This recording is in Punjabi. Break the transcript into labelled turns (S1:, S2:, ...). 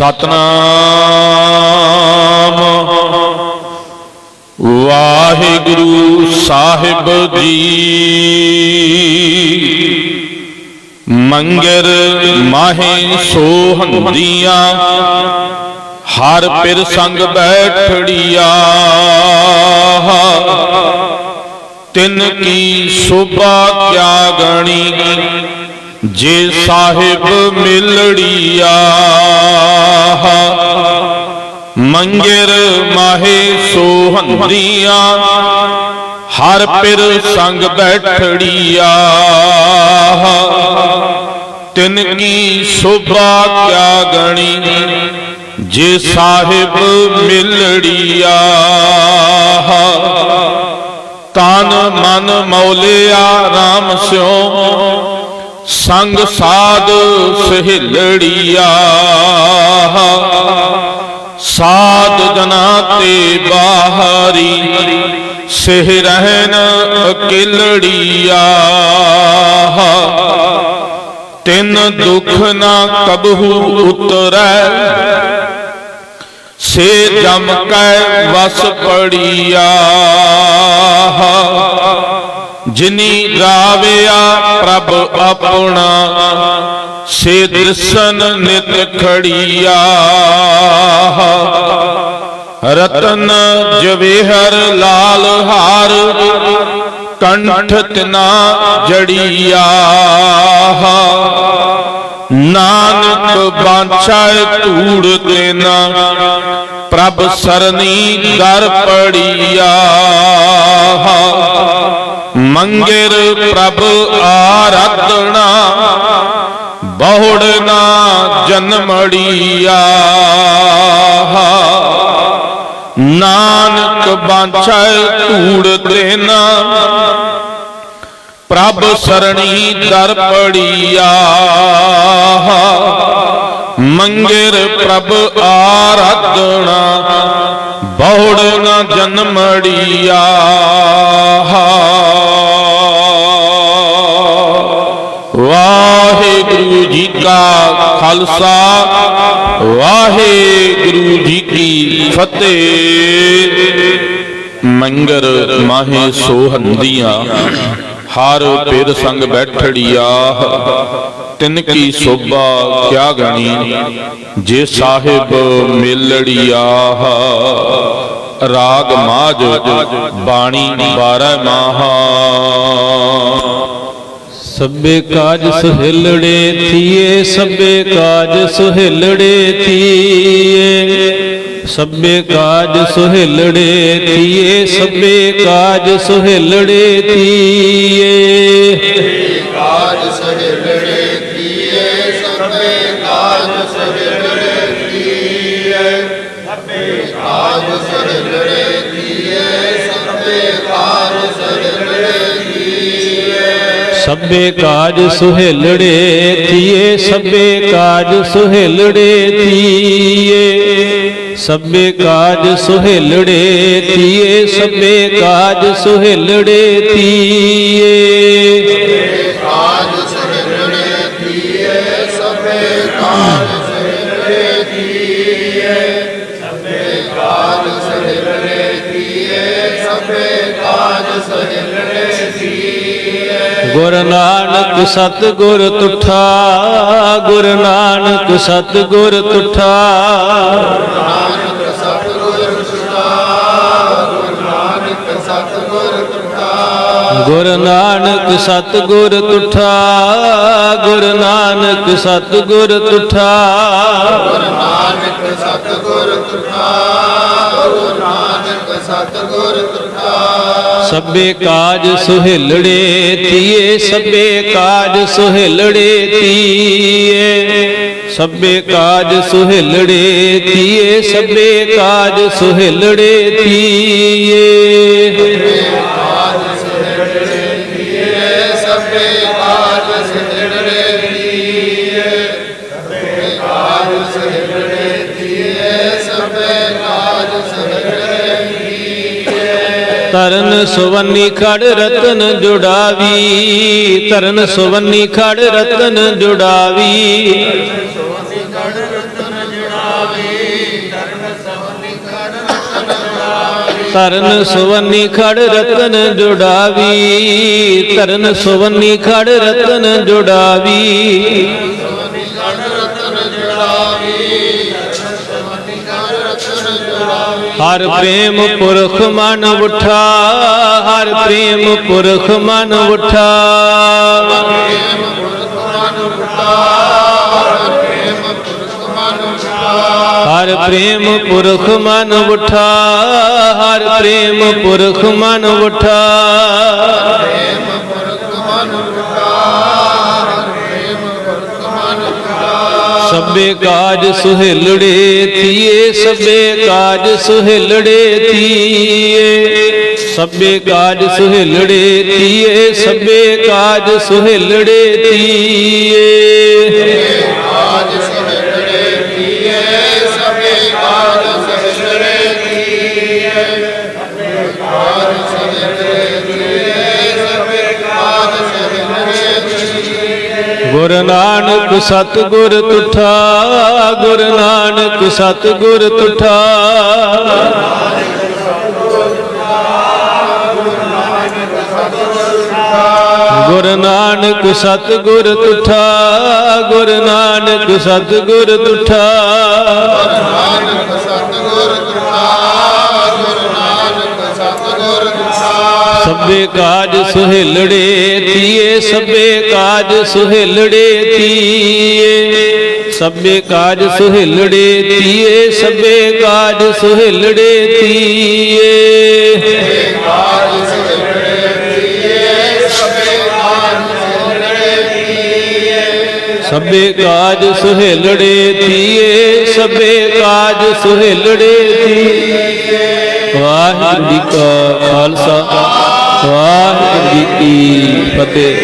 S1: ਸਤਨਾਮ। ਵਾਹਿਗੁਰੂ ਸਾਹਿਬ ਜੀ। ਮੰਗਰ ਮਾਹੇ ਸੋਹੰਦੀਆਂ, ਹਰ ਪਿਰ ਸੰਗ ਬੈਠੜੀਆ। ਤਿੰਨ ਕੀ ਸੋਭਾ ਕਿਆ ਗਣੀ। ਜੇ ਸਾਹਿਬ ਮਿਲੜੀਆ, ਮੰਗਰ ਮਾਹੇ ਸੋਹੰਦੀਆਂ, ਹਰ ਪਿਰ ਸੰਗ ਬੈਠੜੀਆ। ਤਿਨ ਕੀ ਸੋਭਾ ਕਿਆ ਗਣੀ, ਜੇ ਸਾਹਿਬ ਮਿਲੜੀਆ। ਤਨ ਮਨ ਮੌਲਿਆ RAM ਸਿਓ ਸੰਗ ਸਾਧ ਸਹਿਲੜੀਆ। ਸਾਧ ਜਨਾ ਤੇ ਬਾਹਰੀ ਸਿਹ ਰਹਿਣ ਅਕਿਲੜੀਆ। ਤਿੰਨ ਦੁਖ ਨਾ ਕਬਹੂ ਉਤਰੈ, ਸੇ ਜਮ ਕੈ ਵਸ ਪੜੀਆ। ਜਿਨੀ ਗਾਵਿਆ ਪ੍ਰਭ ਆਪਣਾ, ਸੇ ਦ੍ਰਿਸ਼ਨ ਨਿਤ ਖੜੀਆ। ਰਤਨ ਜਵੇਹਰ ਲਾਲ ਹਾਰ, ਕੰਠ ਤਿਨਾ ਜੜੀਆ। ਨਾਨਕ ਬਾਛਾਇ ਧੂੜ ਤੇਨਾ ਪ੍ਰਭ ਸਰਨੀ ਦਰ ਪੜੀਆ। ਮੰਗਰ ਪ੍ਰਭ ਆਰਾਧਣਾ ਬਹੁੜਨਾ ਜਨਮੜੀਆ ਨਾਨਕ ਬਾਛਾਇ ਧੂੜ ਤੇਨਾ ਪ੍ਰਭ ਸਰਣੀ ਦਰ ਪੜੀਆ। ਮੰਗਰ ਪ੍ਰਭ ਆਰਾਧਣਾ ਬਹੁੜ ਨ ਜਨਮੜੀਆ ਵਾਹਿਗੁਰੂ ਜੀ ਕਾ ਖਾਲਸਾ ਵਾਹਿਗੁਰੂ ਜੀ ਕੀ ਫਤਿਹ। ਮੰਗਰ ਮਾਹੇ ਸੋਹੰਦੀਆਂ। ਹਰ ਪਿਰ ਸੰਗ ਬੈਠੜੀਆ, ਤਿਨ ਕੀ ਸੋਭਾ ਕਿਆ ਗਣੀ, ਜੇ ਸਾਹਿਬ ਮਿਲੜੀਆ। ਰਾਗ ਮਾਜ ਬਾਣੀ 12 ਮਾਹਾ।
S2: ਸਭੇ ਕਾਜ ਸੁਹਿਲੜੇ ਥੀਏ, ਸਭੇ ਕਾਜ ਸੁਹਿਲੜੇ ਥੀਏ। ਸਭੇ ਕਾਜ ਸੁਹਿਲੜੇ ਥੀਏ, ਸਭੇ ਕਾਜ ਸੁਹਿਲੜੇ ਥੀਏ।
S3: ਕਾਜ ਸਹਿਲੜੇ ਕੀਏ ਸਭੇ ਕਾਜ ਸਹਿਲੜੇ ਕੀਏ ਸਭੇ ਕਾਜ ਸਹਿਲੜੇ ਸਭੇ ਕਾਜ ਸੁਹਿਲੜੇ
S2: ਥੀਏ, ਸਭੇ ਕਾਜ ਸੁਹਿਲੜੇ ਥੀਏ। ਸਭੇ ਕਾਜ ਸੁਹਿਲੜੇ ਥੀਏ, ਸਭੇ ਕਾਜ ਸੁਹਿਲੜੇ ਥੀਏ।
S3: ਕਾਜ ਸਹਿਲੜੇ ਕੀਏ ਸਭੇ
S2: ਗੁਰ ਨਾਨਕ ਸਤ ਗੁਰ ਤੁਠਾ, ਗੁਰ ਨਾਨਕ ਸਤ ਗੁਰ ਤੁਠਾ
S3: ਨਾਨਕ ਸਤਿਗੁਰ ਸੁਣਾ ਤੁਠਾ,
S2: ਗੁਰ ਨਾਨਕ ਸਤ ਗੁਰ ਤੁਠਾ। ਗੁਰ ਨਾਨਕ ਸਤ ਗੁਰ ਤੁਠਾ
S3: ਨਾਨਕ ਸਤਿਗੁਰ ਤੁਠਾ ਤੁਠਾ।
S2: ਸਭੇ ਕਾਜ ਸੁਹਿਲੜੇ ਤੀਏ ਸਭੇ ਕਾਜ ਸੁਹਿਲੜੇ ਤੀਏ ਸਭੇ ਕਾਜ ਸੁਹਿਲੜੇ ਤੀਏ ਸਭੇ ਕਾਜ ਸੁਹਿਲੜੇ ਤੀਏ ਸੁਵੰਨੀ ਖੜ ਰਤਨ ਜੁੜਾਵੀ, ਤਰਨ ਸੁਵੰਨੀ ਖੜ ਰਤਨ ਜੁੜਾਵੀ। ਤਰਨ ਸੁਵੰਨੀ ਖੜ ਰਤਨ ਜੁੜਾਵੀ, ਤਰਨ ਸੁਵੰਨੀ ਖੜ ਰਤਨ ਜੁੜਾਵੀ। ਹਰ ਪ੍ਰੇਮ ਪੁਰਖ ਮਨ ਉਠਾ, ਹਰ ਪ੍ਰੇਮ ਪੁਰਖ ਮਨ ਉਠਾ। ਹਰ ਪ੍ਰੇਮ ਪੁਰਖ ਮਨ ਉਠਾ, ਹਰ ਪ੍ਰੇਮ ਪੁਰਖ ਮਨ ਉਠਾ। ਸਭੇ ਕਾਜ ਸੁਹਿਲੜੇ ਥੀਏ, ਸਭੇ ਕਾਜ ਸੁਹਿਲੜੇ ਥੀਏ। ਸਭੇ ਕਾਜ ਸੁਹਿਲੜੇ ਥੀਏ, ਸਭੇ ਕਾਜ ਸੁਹਿਲੜੇ ਥੀਏ। ਗੁਰ ਨਾਨਕ ਸਤਿਗੁਰ ਤੁਠਾ, ਗੁਰ ਨਾਨਕ ਸਤਿਗੁਰ ਤੁਠਾ। ਗੁਰ ਨਾਨਕ ਸਤਿਗੁਰ ਤੁਠਾ, ਗੁਰ ਨਾਨਕ ਸਤਿਗੁਰ ਤੁਠਾ।
S3: ਨਾਨਕ
S2: ਸਭੇ ਕਾਜ ਸੁਹਿਲੜੇ ਕਾਜ ਸੁਹਿਲੜੇ ਥੀਏ। ਸਭੇ ਕਾਜ ਸੁਹੇਲੜੇ ਤੀਏ ਸਭੇ ਕਾਜ ਸੁਹਿਲੜੇ ਥੀਏ।
S3: ਕਾਜ ਸੁਹੇਲੜੇ ਤੀਏ ਸਭੇ ਕਾਜ ਸੁਹੇਲੜੇ ਤੀਏ
S2: ਸਭੇ ਕਾਜ ਸੁਹਿਲੜੇ ਥੀਏ, ਸਭੇ ਕਾਜ ਸੁਹਿਲੜੇ ਥੀਏ। ਵਾਹਿਗੁਰੂ ਜੀ ਕਾ ਖਾਲਸਾ, ਵਾਹਿਗੁਰੂ ਜੀ ਕੀ ਫਤਿਹ।